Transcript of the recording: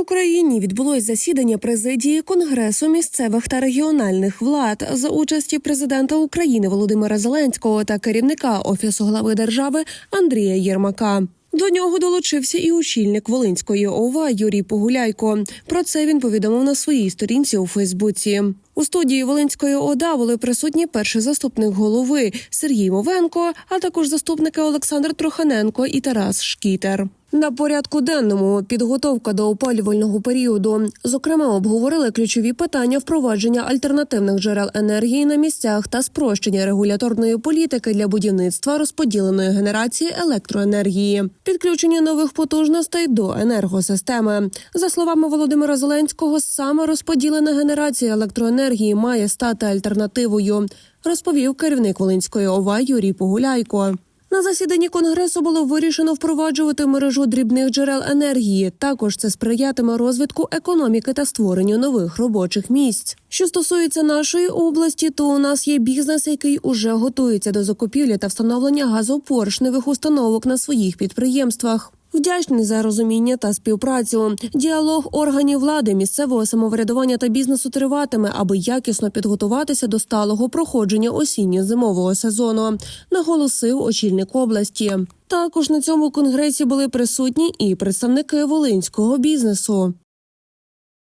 Україні відбулось засідання президії Конгресу місцевих та регіональних влад за участі президента України Володимира Зеленського та керівника офісу глави держави Андрія Єрмака. До нього долучився і очільник Волинської ОВА Юрій Погуляйко. Про це він повідомив на своїй сторінці у Фейсбуці. У студії Волинської ОДА були присутні перший заступник голови Сергій Мовенко, а також заступники Олександр Троханенко і Тарас Шкітер. На порядку денному підготовка до опалювального періоду. Зокрема, обговорили ключові питання впровадження альтернативних джерел енергії на місцях та спрощення регуляторної політики для будівництва розподіленої генерації електроенергії, підключення нових потужностей до енергосистеми. За словами Володимира Зеленського, саме розподілена генерація електроенергії має стати альтернативою, розповів керівник Волинської ОВА Юрій Погуляйко. На засіданні конгресу було вирішено впроваджувати мережу дрібних джерел енергії. Також це сприятиме розвитку економіки та створенню нових робочих місць. Що стосується нашої області, то у нас є бізнес, який уже готується до закупівлі та встановлення газопоршневих установок на своїх підприємствах. Вдячний за розуміння та співпрацю. Діалог органів влади, місцевого самоврядування та бізнесу триватиме, аби якісно підготуватися до сталого проходження осінньо-зимового сезону, наголосив очільник області. Також на цьому конгресі були присутні і представники волинського бізнесу.